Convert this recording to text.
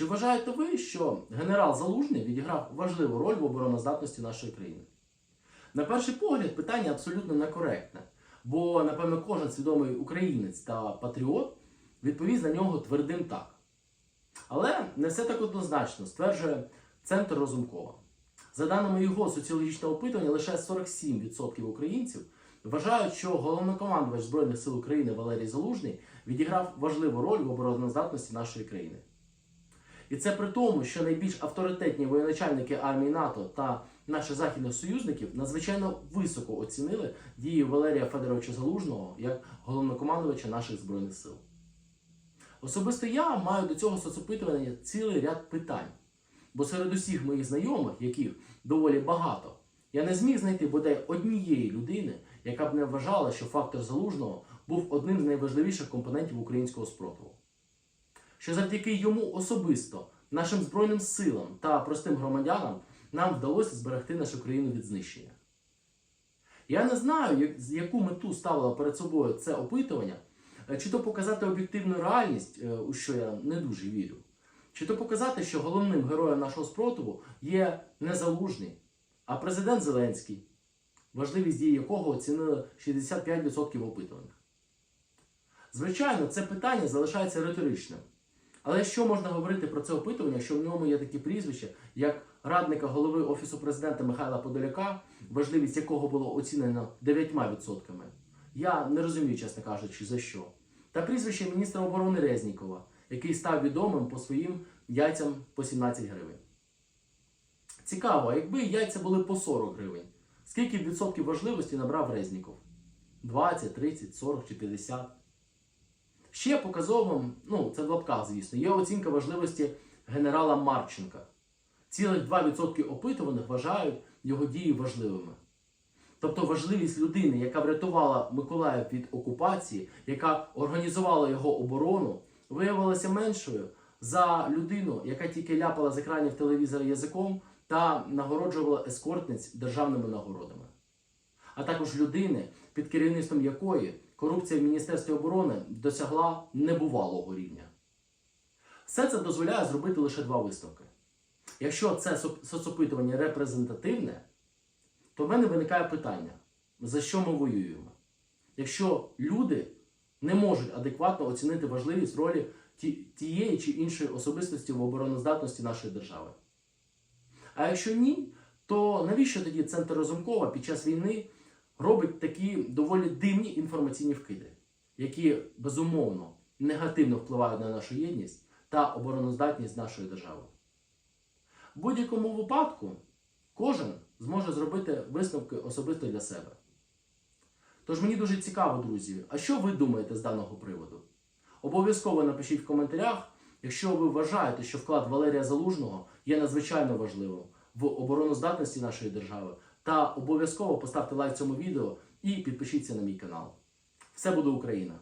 Чи вважаєте ви, що генерал Залужний відіграв важливу роль в обороноздатності нашої країни? На перший погляд, питання абсолютно некоректне, бо, напевно, кожен свідомий українець та патріот відповість на нього твердим так. Але не все так однозначно, стверджує Центр Розумкова. За даними його соціологічного опитування, лише 47% українців вважають, що головнокомандувач Збройних сил України Валерій Залужний відіграв важливу роль в обороноздатності нашої країни. І це при тому, що найбільш авторитетні воєначальники армії НАТО та наших західних союзників надзвичайно високо оцінили дії Валерія Федоровича Залужного як головнокомандувача наших збройних сил. Особисто я маю до цього соцопитування цілий ряд питань. Бо серед усіх моїх знайомих, яких доволі багато, я не зміг знайти бодай однієї людини, яка б не вважала, що фактор залужного був одним з найважливіших компонентів українського спротиву. Що завдяки йому особисто, нашим Збройним силам та простим громадянам нам вдалося зберегти нашу країну від знищення. Я не знаю, яку мету ставило перед собою це опитування, е, чи то показати об'єктивну реальність, е, у що я не дуже вірю. Чи то показати, що головним героєм нашого спротиву є не залужний, а президент Зеленський, важливість дії якого оцінили 65% опитуваних. Звичайно, це питання залишається риторичним. Але що можна говорити про це опитування, якщо в ньому є такі прізвища, як радника голови Офісу президента Михайла Подоляка, важливість якого було оцінено 9%. Я не розумію, чесно кажучи, за що. Та прізвище міністра оборони Резнікова, який став відомим по своїм яйцям по 17 гривень. Цікаво, якби яйця були по 40 гривень, скільки відсотків важливості набрав Резніков? 20, 30, 40 чи 50? Ще показовим, ну це в лапках, звісно, є оцінка важливості генерала Марченка. Цілих 2% опитуваних вважають його дії важливими. Тобто важливість людини, яка врятувала Миколаїв від окупації, яка організувала його оборону, виявилася меншою за людину, яка тільки ляпала з екранів телевізора язиком та нагороджувала ескортниць державними нагородами. А також людини, під керівництвом якої корупція в Міністерстві оборони досягла небувалого рівня. Все це дозволяє зробити лише два висновки. Якщо це со- соцопитування репрезентативне, то в мене виникає питання, за що ми воюємо? Якщо люди не можуть адекватно оцінити важливість ролі тієї чи іншої особистості в обороноздатності нашої держави. А якщо ні, то навіщо тоді центр Розумкова під час війни робить такі доволі дивні інформаційні вкиди, які безумовно негативно впливають на нашу єдність та обороноздатність нашої держави? В будь-якому випадку кожен зможе зробити висновки особисто для себе. Тож мені дуже цікаво, друзі, а що ви думаєте з даного приводу? Обов'язково напишіть в коментарях, якщо ви вважаєте, що вклад Валерія Залужного є надзвичайно важливим в обороноздатності нашої держави, та обов'язково поставте лайк цьому відео і підпишіться на мій канал. Все буде Україна!